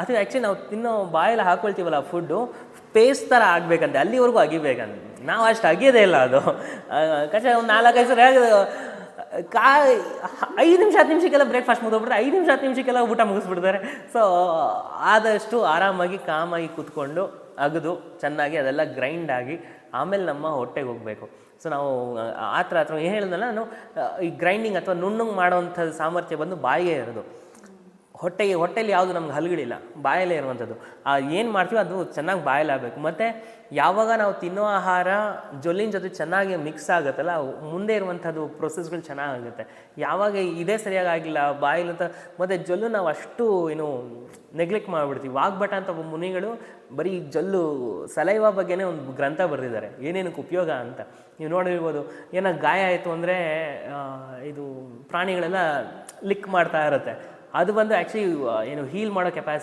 ಅದು ಆ್ಯಕ್ಚುಲಿ ನಾವು ತಿನ್ನೋ ಬಾಯಲ್ಲಿ ಹಾಕೊಳ್ತೀವಲ್ಲ ಫುಡ್ಡು ಪೇಸ್ಟ್ ಥರ ಆಗಬೇಕಂತೆ. ಅಲ್ಲಿವರೆಗೂ ಅಗಿಬೇಕಂತ. ನಾವು ಅಷ್ಟು ಅಗಿಯೋದೇ ಇಲ್ಲ ಅದು. ಕಷ್ಟ ಒಂದು ನಾಲ್ಕೈದು ಸರಿ ಆಗೋದು ಕಾ, ಐದು ನಿಮಿಷ, ಹತ್ತು ನಿಮಿಷಕ್ಕೆಲ್ಲ ಬ್ರೇಕ್ಫಾಸ್ಟ್ ಮುಗಿದೋಗ್ಬಿಟ್ರೆ ಐದು ನಿಮಿಷ, ಹತ್ತು ನಿಮಿಷಕ್ಕೆಲ್ಲ ಊಟ ಮುಗಿಸ್ಬಿಡ್ತಾರೆ. ಸೊ ಆದಷ್ಟು ಆರಾಮಾಗಿ, ಕಾಮಾಗಿ ಕೂತ್ಕೊಂಡು ಅಗದು, ಚೆನ್ನಾಗಿ ಅದೆಲ್ಲ ಗ್ರೈಂಡ್ ಆಗಿ ಆಮೇಲೆ ನಮ್ಮ ಹೊಟ್ಟೆಗೆ ಹೋಗಬೇಕು. ಸೊ ನಾವು, ಆ ಥರ ಹತ್ರ ಏನು ಹೇಳಿದ್ನಲ್ಲ ನಾನು, ಈ ಗ್ರೈಂಡಿಂಗ್ ಅಥವಾ ನುಣ್ಣುಂಗ್ ಮಾಡೋವಂಥ ಸಾಮರ್ಥ್ಯ ಬಂದು ಬಾಯಿಗೆ ಇರೋದು. ಹೊಟ್ಟೆಗೆ ಹೊಟ್ಟೆಯಲ್ಲಿ ಯಾವುದು ನಮ್ಗೆ ಹಲ್ಗಳಿಲ್ಲ, ಬಾಯಲ್ಲೇ ಇರುವಂಥದ್ದು. ಆ ಏನು ಮಾಡ್ತೀವಿ ಅದು ಚೆನ್ನಾಗಿ ಬಾಯಲಾಗಬೇಕು ಮತ್ತು ಯಾವಾಗ ನಾವು ತಿನ್ನೋ ಆಹಾರ ಜೊಲ್ಲಿನ ಜೊತೆ ಚೆನ್ನಾಗಿ ಮಿಕ್ಸ್ ಆಗುತ್ತಲ್ಲ, ಮುಂದೆ ಇರುವಂಥದ್ದು ಪ್ರೊಸೆಸ್ಗಳು ಚೆನ್ನಾಗಾಗುತ್ತೆ. ಯಾವಾಗ ಇದೇ ಸರಿಯಾಗಿ ಆಗಿಲ್ಲ ಬಾಯಲ್ಲಿ ಅಂತ, ಮತ್ತು ಜೊಲ್ಲು ನಾವು ಅಷ್ಟು ಏನು ನೆಗ್ಲೆಕ್ಟ್ ಮಾಡಿಬಿಡ್ತೀವಿ. ವಾಗ್ಭಟ ಅಂತ ಒಬ್ಬ ಮುನಿಗಳು ಬರೀ ಜೊಲ್ಲು ಸಲೈವ ಬಗ್ಗೆನೇ ಒಂದು ಗ್ರಂಥ ಬರೆದಿದ್ದಾರೆ. ಏನೇನಕ್ಕೆ ಉಪಯೋಗ ಅಂತ. ನೀವು ನೋಡಿರ್ಬೋದು, ಏನೋ ಗಾಯ ಆಯಿತು ಅಂದರೆ ಇದು ಪ್ರಾಣಿಗಳೆಲ್ಲ ಲಿಕ್ ಮಾಡ್ತಾ ಇರುತ್ತೆ. ಅದು ಬಂದು ಆ್ಯಕ್ಚುಲಿ ಏನು ಹೀಲ್ ಮಾಡೋ ಕೆಪಾಸಿಟಿ